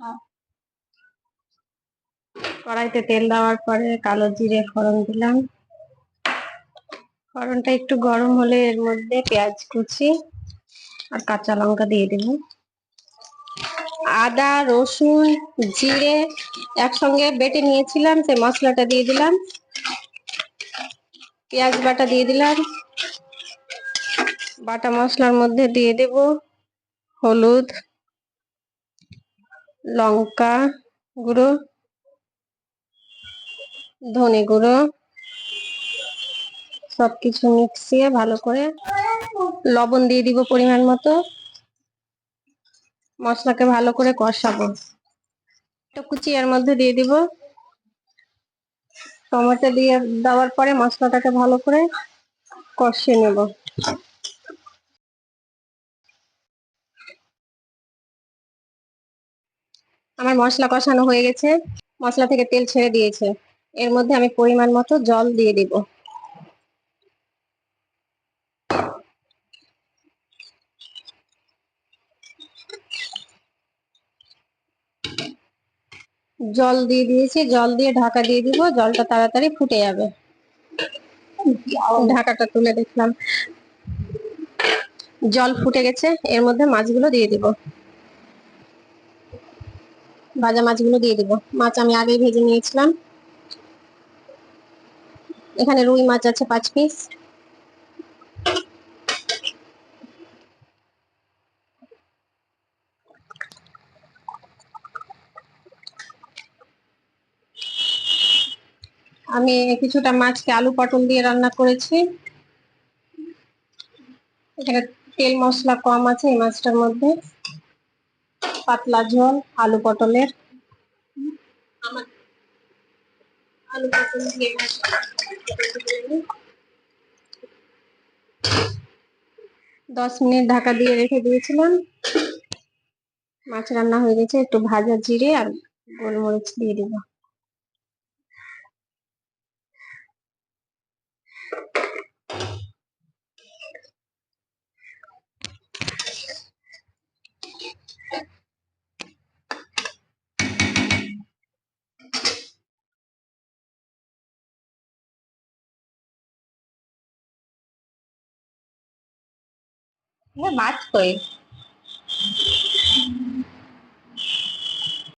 হ্যাঁ। কড়াইতে তেল দেওয়ার পরে কালো জিরে ফোড়ন দিলাম। ফোড়নটা একটু গরম হলে এর মধ্যে পেঁয়াজ কুচি আর কাঁচা লঙ্কা দিয়ে দেব। আদা, রসুন, জিরে একসঙ্গে বেটে নিয়েছিলাম সে মশলাটা দিয়ে দিলাম। পেঁয়াজ বাটা দিয়ে দিলাম। বাটা মশলার মধ্যে দিয়ে দেব হলুদ লঙ্কা গুঁড়ো, ধনে গুঁড়ো, সবকিছু মিক্সিয়ে ভালো করে লবণ দিয়ে দিব পরিমাণ মতো। মশলাকে ভালো করে কষাবো। একটা কুচি এর মধ্যে দিয়ে দিব। টমেটো দিয়ে দেওয়ার পরে মশলাটাকে ভালো করে কষিয়ে নেব। আমার মশলা কষানো হয়ে গেছে। মশলা থেকে তেল ছেড়ে দিয়েছে। এর মধ্যে আমি পরিমাণ মতো জল দিয়ে দিব। জল দিয়ে দিয়েছি। জল দিয়ে ঢাকা দিয়ে দিব। জলটা তাড়াতাড়ি ফুটে যাবে। ঢাকাটা তুলে দেখলাম। জল ফুটে গেছে। এর মধ্যে মাছগুলো দিয়ে দিব। ভাজা মাছগুলো দিয়ে দিব। মাছ আমি আগেই ভেজে নিয়েছিলাম। এখানে রুই মাছ আছে পাঁচ পিস আমি কিছুটা মাছকে আলু পটল দিয়ে রান্না করেছি। এখানে তেল মশলা কম আছে এই মাছটার মধ্যে। পাতলা ঝোল, আলু পটলের। আলু পটল দিয়ে দশ মিনিট ঢাকা দিয়ে রেখে দিয়েছিলাম। মাছ রান্না হয়ে গেছে, একটু ভাজা জিরে আর গোলমরিচ দিয়ে দিব। মাছ কই